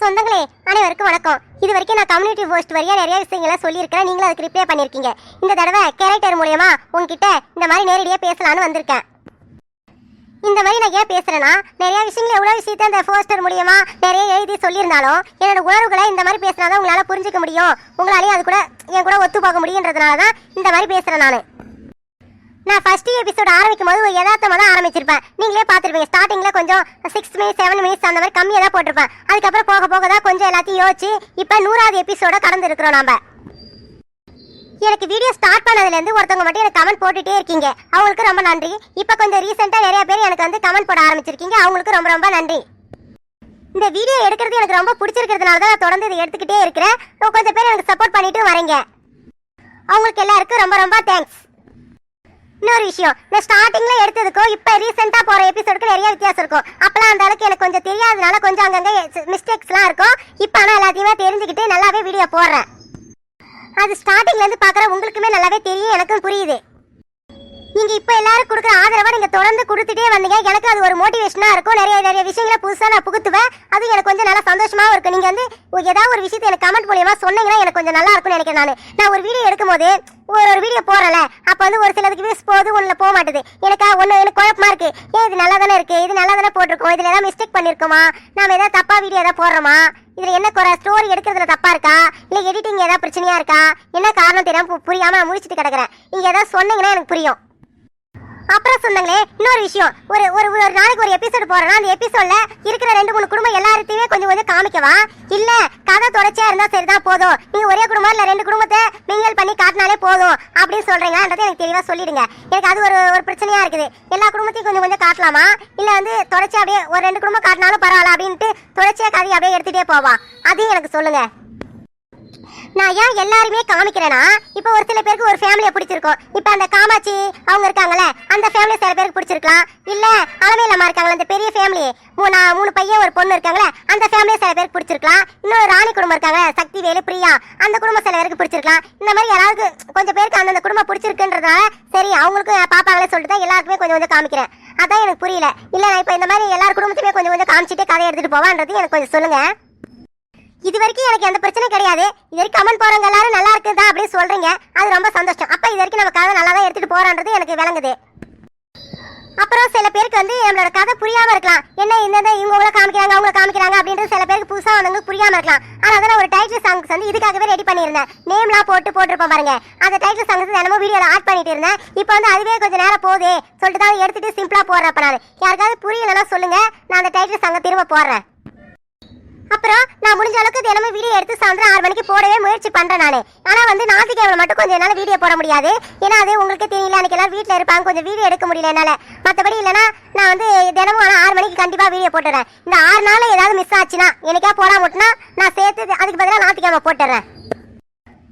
சொந்தங்களே அனைவருக்கும் வணக்கம். இது வரைக்கும் நான் கம்யூனிட்டி போஸ்ட் வழியா நிறைய விஷயங்களை சொல்லியிருக்கிறேன். நீங்களும் அதுக்கு ரிப்ளை பண்ணியிருக்கீங்க. இந்த தடவை கேரக்டர் மூலயமா உங்ககிட்ட இந்த மாதிரி நேரடியாக பேசலான்னு வந்திருக்கேன். இந்த மாதிரி நான் ஏன் பேசுகிறேன்னா நிறைய விஷயங்கள் எவ்வளோ விஷயத்த அந்த போஸ்டர் மூலியமா நிறைய எழுதி சொல்லியிருந்தாலும் என்னோட உணர்வுகளை இந்த மாதிரி பேசினாதான் உங்களால் புரிஞ்சுக்க முடியும். உங்களாலேயும் அது கூட என் கூட ஒத்து போக முடியுன்றதுனால தான் இந்த மாதிரி பேசுகிறேன் நான். நான் ஃபர்ஸ்ட் எபிசோட் ஆரம்பிக்கும் போது ஒரு யதார்த்தமாக தான் ஆரம்பிச்சிருப்பேன். நீங்களே பார்த்துருப்பீங்க. ஸ்டார்டிங்கில் கொஞ்சம் சிக்ஸ் மினிட்ஸ் செவன் மினிட்ஸ் அந்த மாதிரி கம்மியாக தான் போட்டிருப்பேன். அதுக்கப்புறம் போக போக தான் கொஞ்சம் எல்லாத்தையும் யோசிச்சு இப்போ நூறாவது எபிசோட கடந்து இருக்கிறோம் நம்ம எனக்கு வீடியோ ஸ்டார்ட் பண்ணதுலேருந்து ஒருத்தவங்க மட்டும் எனக்கு கமெண்ட் போட்டுகிட்டே இருக்கீங்க. அவங்களுக்கு ரொம்ப நன்றி. இப்போ கொஞ்சம் ரீசெண்டாக நிறைய பேர் எனக்கு வந்து கமெண்ட் போட ஆரம்பிச்சிருக்கீங்க. அவங்களுக்கு ரொம்ப ரொம்ப நன்றி. இந்த வீடியோ எடுக்கிறது எனக்கு ரொம்ப பிடிச்சிருக்கிறதுனால தான் நான் தொடர்ந்து இதை எடுத்துக்கிட்டே இருக்கிறேன். கொஞ்சம் பேர் எனக்கு சப்போர்ட் பண்ணிட்டு வரீங்க. அவங்களுக்கு எல்லாருக்கும் ரொம்ப ரொம்ப தேங்க்ஸ் இன்னொரு விஷயம் நான் ஸ்டார்டிங்ல எடுத்ததுக்கும் இப்போ ரீசெண்டா போற எபிசோடுக்கு நிறைய வித்தியாசம் இருக்கும். அப்பெல்லாம் அந்த அளவுக்கு எனக்கு கொஞ்சம் தெரியாதனால கொஞ்சம் அங்கங்க மிஸ்டேக்ஸ்லாம் இருக்கும். இப்போ ஆனால் எல்லாத்தையுமே தெரிஞ்சுக்கிட்டு நல்லாவே வீடியோ போடுறேன். அது ஸ்டார்டிங்ல இருந்து பார்க்குற உங்களுக்குமே நல்லாவே தெரியும் எனக்கும் புரியுது. நீங்க இப்போ எல்லாரும் கொடுக்குற ஆதரவை நீங்க தொடர்ந்து கொடுத்துட்டே வந்தீங்க. எனக்கு அது ஒரு மோட்டிவேஷனா இருக்கும் நிறைய நிறைய விஷயங்களை புதுசா நான் புகுத்துவேன். அது எனக்கு கொஞ்சம் நல்லா சந்தோஷமாவும் இருக்கும் நீங்க வந்து ஏதாவது ஒரு விஷயத்தை எனக்கு கமெண்ட் மூலியமா சொன்னீங்கன்னா எனக்கு கொஞ்சம் நல்லா இருக்கும்னு நினைக்கிறேன் நான். நான் ஒரு வீடியோ எடுக்கும்போது ஒரு ஒரு வீடியோ போறல அப்ப வந்து ஒரு சிலதுக்கு வியூஸ் போகுது ஒண்ணுல போக மாட்டுது. எனக்கு ஒண்ணு எனக்கு குழப்பமா இருக்கு. ஏன் இது நல்லா தானே இருக்கு? இது நல்லா தானே போட்டிருக்கோம்? இதுல ஏதாவது மிஸ்டேக் பண்ணிருக்கோமா? நாம ஏதாவது தப்பா வீடியோ ஏதாவது போடுறோமா? இதுல என்ன குறை? ஸ்டோரி எடுக்கிறதுல தப்பா இருக்கா? இல்ல எடிட்டிங் ஏதாவது பிரச்சனையா இருக்கா? என்ன காரணம் தெரியாம பு- புரியாம முடிச்சிட்டு கிடக்குறேன். நீங்க ஏதாவது சொன்னீங்கன்னா எனக்கு புரியும். அப்புறம் சொன்னங்களே இன்னொரு விஷயம். ஒரு ஒரு ஒரு நாளைக்கு ஒரு எபிசோடு போறேன்னா அந்த எபிசோட்ல இருக்கிற ரெண்டு மூணு குடும்பம் எல்லாத்தையுமே கொஞ்சம் கொஞ்சம் காமிக்கவா? இல்ல கதை தொடர்ச்சியா இருந்தா சரிதான் போதும். நீங்க ஒரே குடும்பம் இல்ல ரெண்டு குடும்பத்தை மிங்கல் பண்ணி காட்டினாலே போதும் அப்படின்னு சொல்றீங்கன்றது எனக்கு தெளிவா சொல்லிடுங்க. எனக்கு அது ஒரு ஒரு பிரச்சனையா இருக்குது. எல்லா குடும்பத்தையும் கொஞ்சம் கொஞ்சம் காட்டலாமா? இல்ல வந்து தொடர்ச்சி அப்படியே ஒரு ரெண்டு குடும்பம் காட்டினாலும் பரவாயில்ல அப்படின்ட்டு தொடர்ச்சியா கதையை அப்படியே எடுத்துட்டே போவா? அதையும் எனக்கு சொல்லுங்க. நான் ஏன் எல்லாருமே காமிக்கிறேன்னா இப்போ ஒரு சில பேருக்கு ஒரு ஃபேமிலியை பிடிச்சிருக்கும். இப்போ அந்த காமாட்சி அவங்க இருக்காங்கல்ல அந்த ஃபேமிலி சில பேருக்கு பிடிச்சிருக்கலாம். இல்ல அலமையிலம்மா இருக்காங்களா அந்த பெரிய ஃபேமிலி மூணு மூணு பையன் ஒரு பொண்ணு இருக்காங்களே அந்த ஃபேமிலியை சில பேருக்கு பிடிச்சிருக்கலாம். இன்னொரு ராணி குடும்பம் இருக்காங்க சக்தி வேலு பிரியா அந்த குடும்பம் சில பேருக்கு பிடிச்சிருக்கலாம். இந்த மாதிரி யாராவது கொஞ்சம் பேருக்கு அந்தந்த குடும்பம் பிடிச்சிருக்குன்றதால சரி அவங்களுக்கும் பாப்பாங்களே சொல்லிட்டு தான் எல்லாருக்குமே கொஞ்சம் கொஞ்சம் காமிக்கிறேன். அதான் எனக்கு புரியல. இல்ல நான் இப்போ இந்த மாதிரி எல்லார் குடும்பத்துமே கொஞ்சம் கொஞ்சம் காமிச்சிட்டு கதை எடுத்துட்டு போவான்றது எனக்கு கொஞ்சம் சொல்லுங்க. இது வரைக்கும் எனக்கு எந்த பிரச்சனையும் கிடையாது. இது வரைக்கும் கமெண்ட் போறவங்க எல்லாரும் நல்லா இருக்குதா அப்படின்னு சொல்றீங்க. அது ரொம்ப சந்தோஷம். அப்ப இது வரைக்கும் நம்ம கதை நல்லா தான் எடுத்துட்டு போறான்றது எனக்கு விளங்குது. அப்புறம் சில பேருக்கு வந்து நம்மளோட கதை புரியாம இருக்கலாம். என்ன இந்த இவங்க உங்களை காமிக்கிறாங்க அவங்கள காமிக்கிறாங்க அப்படின்றது சில பேருக்கு புதுசாக வந்தவங்க புரியாம இருக்கலாம். ஆனால் அதை நான் ஒரு டைட்டில் சாங்ஸ் வந்து இதுக்காகவே ரெடி பண்ணியிருந்தேன். நேம்லாம் போட்டு போட்டிருப்பேன் பாருங்க. அந்த டைட்டில் சாங்ஸ் தினமும் வீடியோவில் ஆட் பண்ணிட்டு இருந்தேன். இப்போ வந்து அதுவே கொஞ்சம் நேரம் போதே சொல்லிட்டு தான் எடுத்துட்டு சிம்பிளாக போடுறப்ப நான். யாருக்காவது புரியலன்னா சொல்லுங்க. நான் அந்த டைட்டில் சாங்கை திரும்ப போடுறேன். அப்புறம் நான் முடிஞ்ச அளவுக்கு தினமும் வீடியோ எடுத்து சாயந்தரம் ஆறு மணிக்கு போடவே முயற்சி பண்றேன் நானு. ஆனா வந்து ஞாயிற்றுக்கிழமை மட்டும் கொஞ்சம் என்னால வீடியோ போட முடியாது. ஏன்னா அது உங்களுக்கு தெரியல அன்னைக்கு எல்லாம் வீட்ல இருப்பாங்க கொஞ்சம் வீடியோ எடுக்க முடியல என்னால. மத்தபடி இல்லைன்னா நான் வந்து தினமும் ஆனா ஆறு மணிக்கு கண்டிப்பா வீடியோ போட்டுறேன் இந்த ஆறு நாள் ஏதாவது மிஸ் ஆச்சுன்னா எனக்கா போடாம விட்டுனா நான் சேர்த்து அதுக்கு பதிலாக ஞாயிற்றுக்கிழமை போட்டுறேன்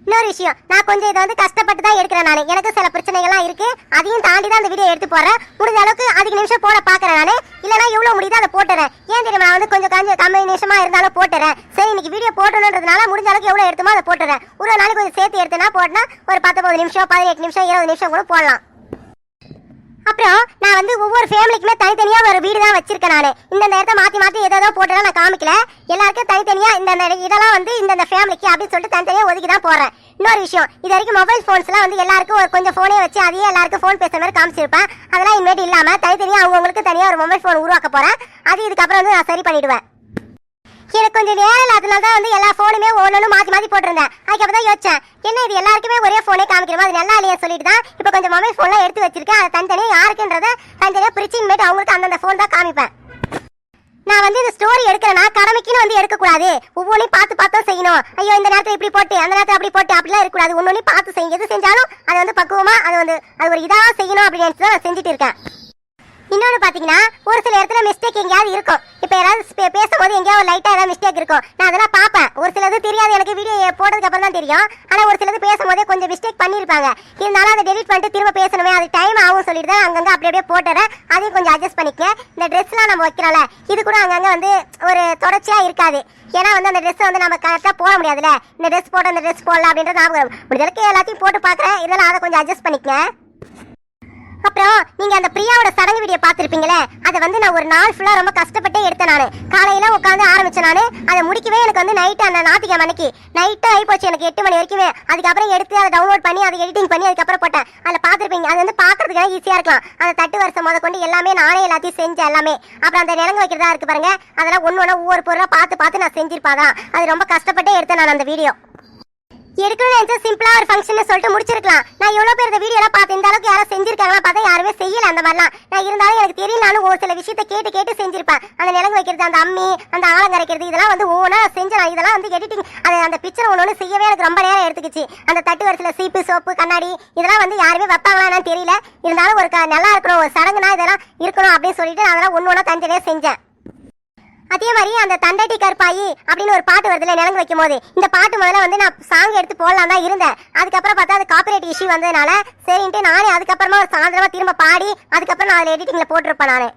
இன்னொரு விஷயம் நான் கொஞ்சம் இதை வந்து கஷ்டப்பட்டு தான் எடுக்கிறேன் நான். எனக்கு சில பிரச்சனைகள்லாம் இருக்கு. அதையும் தாண்டி தான் அந்த வீடியோ எடுத்து போறேன் முடிஞ்ச அளவுக்கு அதிக நிமிஷம் போட பாக்குறேன் நான். இல்லைனா எவ்வளவு முடியுதோ அதை போட்டுறேன். ஏன் தெரியுமா நான் வந்து கொஞ்சம் கொஞ்சம் கம்மி நிமிஷமா இருந்தாலும் போட்டுறேன். சரி இன்னைக்கு வீடியோ போட்டணுன்றதுனால முடிஞ்ச அளவுக்கு எவ்வளவு எடுத்துமோ அதை போட்டுறேன். ஒரு நாளைக்கு கொஞ்சம் சேர்த்து எடுத்தேன்னா போட்டனா ஒரு பத்தொன்பது நிமிஷம் பதினெட்டு நிமிஷம் இருபது நிமிஷம் கூட போடலாம். அப்புறம் நான் வந்து ஒவ்வொரு ஃபேமிலிக்குமே தனித்தனியா ஒரு வீடு தான் வச்சிருக்கேன் நான். இந்த நேரத்தை மாத்தி மாத்தி ஏதோ போட்டு நான் காமிக்கல. எல்லாருக்கும் தனித்தனியா இந்த இதெல்லாம் வந்து இந்த ஃபேமிலிக்கு அப்படின்னு சொல்லிட்டு தனித்தனியா ஒதுக்கி தான் போறேன். இன்னொரு விஷயம் இது வரைக்கும் மொபைல் ஃபோன்ஸ்லாம் வந்து எல்லாருக்கும் ஒரு கொஞ்சம் ஃபோனே வச்சு அதையே எல்லாருக்கும் ஃபோன் பேசுற மாதிரி காமிச்சிருப்பேன். அதெல்லாம் இனிமேட்டு இல்லாம தனித்தனியா அவங்களுக்கு தனியா ஒரு மொபைல் ஃபோன் உருவாக்க போறேன். அது இதுக்கப்புறம் வந்து நான் சரி பண்ணிடுவேன். எனக்கு கொஞ்சம் நேரம் அதனால தான் வந்து எல்லா ஃபோனுமே ஒன்று மாற்றி மாற்றி போட்டிருந்தேன். அதுக்கப்புறம் தான் யோசிச்சேன் என்ன இது எல்லாருக்குமே ஒரே ஃபோனே காமிக்கிறோமா அது நல்லா இல்லையா சொல்லிட்டு தான் இப்போ கொஞ்சம் மொபைல் ஃபோன்லாம் எடுத்து வச்சிருக்கேன். அதை தனித்தனியாக யாருக்குன்றத தனித்தனியாக பிரிச்சு இனிமேட்டு அவங்களுக்கு அந்தந்த ஃபோன் தான் காமிப்பேன். நான் வந்து இந்த ஸ்டோரி எடுக்கிறேன்னா கடமைக்குன்னு வந்து எடுக்கக்கூடாது. ஒவ்வொன்றையும் பார்த்து பார்த்தும் செய்யணும். ஐயோ இந்த நேரத்தில் இப்படி போட்டு அந்த நேரத்தில் அப்படி போட்டு அப்படிலாம் இருக்கக்கூடாது. ஒன்னொன்னையும் பார்த்து செய்யுங்க எது செஞ்சாலும் அதை வந்து பக்குவமாக அது வந்து அது ஒரு இதாக செய்யணும் அப்படின்னு நினச்சி தான் நான் செஞ்சுட்டு இருக்கேன். இன்னொன்று பார்த்தீங்கன்னா ஒரு சில இடத்துல மிஸ்டேக் எங்கேயாவது இருக்கும். இப்போ யாராவது பேசும்போது எங்கேயாவது லைட்டாக ஏதாவது மிஸ்டேக் இருக்கும். நான் அதெல்லாம் பார்ப்பேன். ஒரு சிலது தெரியாது. எனக்கு வீடியோ போட்டதுக்கு அப்புறம் தான் தெரியும். ஆனால் ஒரு சிலது பேசும்போதே கொஞ்சம் மிஸ்டேக் பண்ணியிருப்பாங்க. இருந்தாலும் அதை டெலிட் பண்ணிட்டு திரும்ப பேசணுமே. அது டைம் ஆகும் சொல்லிட்டு தான் அங்கங்கே அப்படி அப்படியே போட்டுறேன். அதையும் கொஞ்சம் அட்ஜஸ்ட் பண்ணிக்க. இந்த ட்ரெஸ்லாம் நம்ம வைக்கிறோம்ல இது கூட அங்கங்கே வந்து ஒரு தொடர்ச்சியாக இருக்காது. ஏன்னா வந்து அந்த ட்ரெஸ் வந்து நம்ம கரெக்டாக போட முடியாதுல்ல. இந்த ட்ரெஸ் போட்டு அந்த ட்ரெஸ் போடலாம் அப்படின்றது ஞாபகம் முடிஞ்ச எல்லாத்தையும் போட்டு பார்க்குறேன். இதெல்லாம் அதை கொஞ்சம் அட்ஜஸ்ட் பண்ணிக்க. அப்புறம் நீங்க அந்த பிரியாவோட சடங்கு வீடியோ பாத்திருப்பீங்களே அதை வந்து நான் ஒரு நாள் ஃபுல்லா ரொம்ப கஷ்டப்பட்டே எடுத்தேன் நானு. காலையில உட்காந்து ஆரம்பிச்சேன் நானு. அதை முடிக்கவே எனக்கு வந்து நைட் அந்த ஞாத்திக்கிழமை அன்னைக்கு. நைட்டு ஆகி போச்சு எனக்கு எட்டு மணி வரைக்குமே. அதுக்கப்புறம் எடுத்து அதை டவுன்லோட் பண்ணி அதை எடிட்டிங் பண்ணி அதுக்கப்புறம் போட்டேன். அதில் பார்த்துருப்பீங்க அது வந்து பார்க்கறதுக்கு ஈஸியா இருக்கலாம். அந்த தட்டு வருஷம் முத கொண்டு எல்லாமே நானே எல்லாத்தையும் செஞ்சேன் எல்லாமே. அப்புறம் அந்த நிலங்கு வைக்கிறதா இருக்கு பாருங்க அதெல்லாம் ஒன்று ஒன்று ஒவ்வொரு பொருளாக பார்த்து பார்த்து நான் செஞ்சிருப்பாதான் அது ரொம்ப கஷ்டப்பட்டே எடுத்தேன் நான் அந்த வீடியோ எடுக்கணும்னு நினைச்சா சிம்பிளா ஒரு ஃபங்க்ஷன் சொல்லிட்டு முடிச்சிருக்கலாம். நான் எவ்வளவு பேர் இந்த வீடியோ பார்த்து இந்த அளவுக்கு யாரும் செஞ்சிருக்காங்களா பார்த்தா யாருமே செய்யல அந்த மாதிரிலாம். நான் இருந்தாலும் எனக்கு தெரியலனாலும் ஒரு சில விஷயத்த கேட்டு கேட்டு செஞ்சிருப்பேன். அந்த நிலங்கு வைக்கிறது அந்த அம்மி அந்த ஆழம் கரைக்கிறது இதெல்லாம் வந்து ஓனா செஞ்சேன். நான் இதெல்லாம் வந்து எடிட்டிங் அது அந்த பிக்சர் ஒன்று ஒன்று செய்யவே எனக்கு ரொம்ப நேரம் எடுத்துக்கிச்சு. அந்த தட்டு வரிசையில் சீப்பு சோப்பு கண்ணாடி இதெல்லாம் வந்து யாருமே வைப்பாங்களான்னு தெரியல. இருந்தாலும் ஒரு க- நல்லா இருக்கணும் ஒரு சடங்குனா இதெல்லாம் இருக்கணும் அப்படின்னு சொல்லிட்டு நான் அதெல்லாம் ஒன்று ஒன்றா தனித்தனியாக செஞ்சேன். அதே மாதிரி அந்த தண்டட்டி கருப்பாயி அப்படின்னு ஒரு பாட்டு வருதுல நிலங்கு வைக்கும் போது இந்த பாட்டு முதல்ல வந்து நான் சாங் எடுத்து போடலாம் தான் இருந்தேன். அதுக்கப்புறம் பார்த்தா அது காப்பிரைட் இஷ்யூ வந்ததுனால சரின்ட்டு நானே அதுக்கப்புறமா ஒரு சாயந்தரமா திரும்ப பாடி அதுக்கப்புறம் நான் அதில் எடிட்டிங்ல போட்டிருப்பேன் நான்.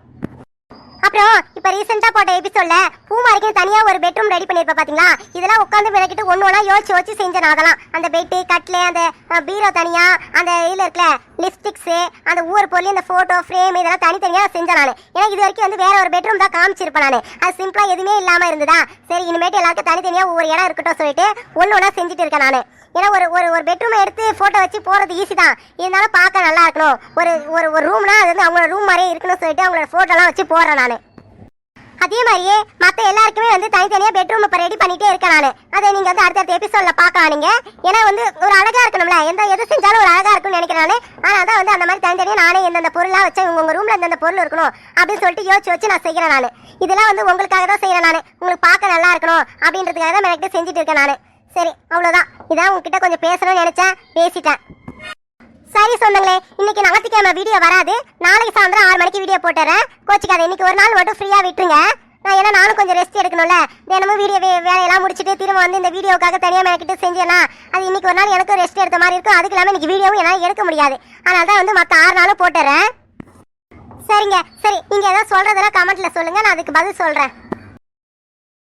அப்புறம் இப்ப ரீசெண்டா போட்ட எபிசோட்ல பூமாரிக்கு தனியா ஒரு பெட்ரூம் ரெடி பண்ணிருப்ப பாத்தீங்களா? இதெல்லாம் உட்காந்து விளக்கிட்டு ஒன்று ஒன்றா யோசிச்சு யோசிச்சு செஞ்சேன் அதெல்லாம் அந்த பெட்டு கட்லு அந்த பீரோ தனியா அந்த இதுல இருக்கல லிப்ஸ்டிக்ஸ் அந்த ஊர் பொருள் இந்த போட்டோ ஃப்ரேம் இதெல்லாம் தனித்தனியா செஞ்சேன் நான். ஏன்னா இது வரைக்கும் வந்து வேற ஒரு பெட்ரூம் தான் காமிச்சிருப்பேன் நான். அது சிம்பிளா எதுவுமே இல்லாம இருந்ததா? சரி இனிமேட்டு எல்லாருக்கும் தனித்தனியா ஒவ்வொரு இடம் இருக்கட்டும் சொல்லிட்டு ஒன்று ஒன்றா செஞ்சுட்டு இருக்கேன் நான். ஏன்னா ஒரு ஒரு ஒரு பெட்ரூமை எடுத்து ஃபோட்டோ வச்சு போகிறது ஈஸி தான். இருந்தாலும் பார்க்க நல்லா இருக்கணும். ஒரு ஒரு ஒரு ரூம்னா அது வந்து அவங்களோட ரூம் மாதிரியே இருக்கணும்னு சொல்லிட்டு அவங்களோட ஃபோட்டோலாம் வச்சு போடுறேன் நான். அதே மாதிரியே மற்ற எல்லாருக்குமே வந்து தனித்தனியாக பெட்ரூம் இப்போ ரெடி பண்ணிகிட்டே இருக்கேன் நான். அதை நீங்கள் வந்து அடுத்தடுத்த எபிசோடில் பார்க்கலாம் நீங்கள் ஏன்னா வந்து ஒரு அழகாக இருக்கணும்ல. எந்த எது செஞ்சாலும் ஒரு அழகாக இருக்கும்னு நினைக்கிறேன் நான். ஆனால் தான் வந்து அந்த மாதிரி தனித்தனியாக நானே எந்தெந்த பொருளாக வச்சு உங்கள் ரூமில் எந்தெந்த பொருள் இருக்கணும் அப்படின்னு சொல்லிட்டு யோசிச்சு வச்சு நான் செய்கிறேன் நான். இதெல்லாம் வந்து உங்களுக்காக தான் செய்கிறேன் நான். உங்களுக்கு பார்க்க நல்லா இருக்கணும் அப்படின்றதுக்காக தான் எனக்கு செஞ்சுட்டு இருக்கேன் நான். சரி அவ்வளோதான் இதான் உங்ககிட்ட கொஞ்சம் பேசணும்னு நினைச்சேன். பேசிட்டேன். சரி சொந்தங்களே இன்னைக்கு ஞாயிற்றுக்கிழமை வீடியோ வராது. நாளைக்கு சாயந்தரம் ஆறு மணிக்கு வீடியோ போட்டுறேன். கோச்சிக்காது இன்னைக்கு ஒரு நாள் மட்டும் ஃப்ரீயாக விட்டுருங்க. நான் ஏன்னா நானும் கொஞ்சம் ரெஸ்ட் எடுக்கணும்ல. தினமும் வீடியோ வே வேலையெல்லாம் முடிச்சுட்டு திரும்ப வந்து இந்த வீடியோக்காக தனியாக மெனக்கிட்டு செஞ்சேன்னா அது இன்னைக்கு ஒரு நாள் எனக்கும் ரெஸ்ட் எடுத்த மாதிரி இருக்கும். அதுக்கு இல்லாமல் இன்னைக்கு வீடியோவும் என்னால் எடுக்க முடியாது. அதனால தான் வந்து மற்ற ஆறு நாளும் போட்டுறேன். சரிங்க. சரி நீங்கள் ஏதாவது சொல்கிறதெல்லாம் கமெண்ட்டில் சொல்லுங்கள் நான் அதுக்கு பதில் சொல்கிறேன்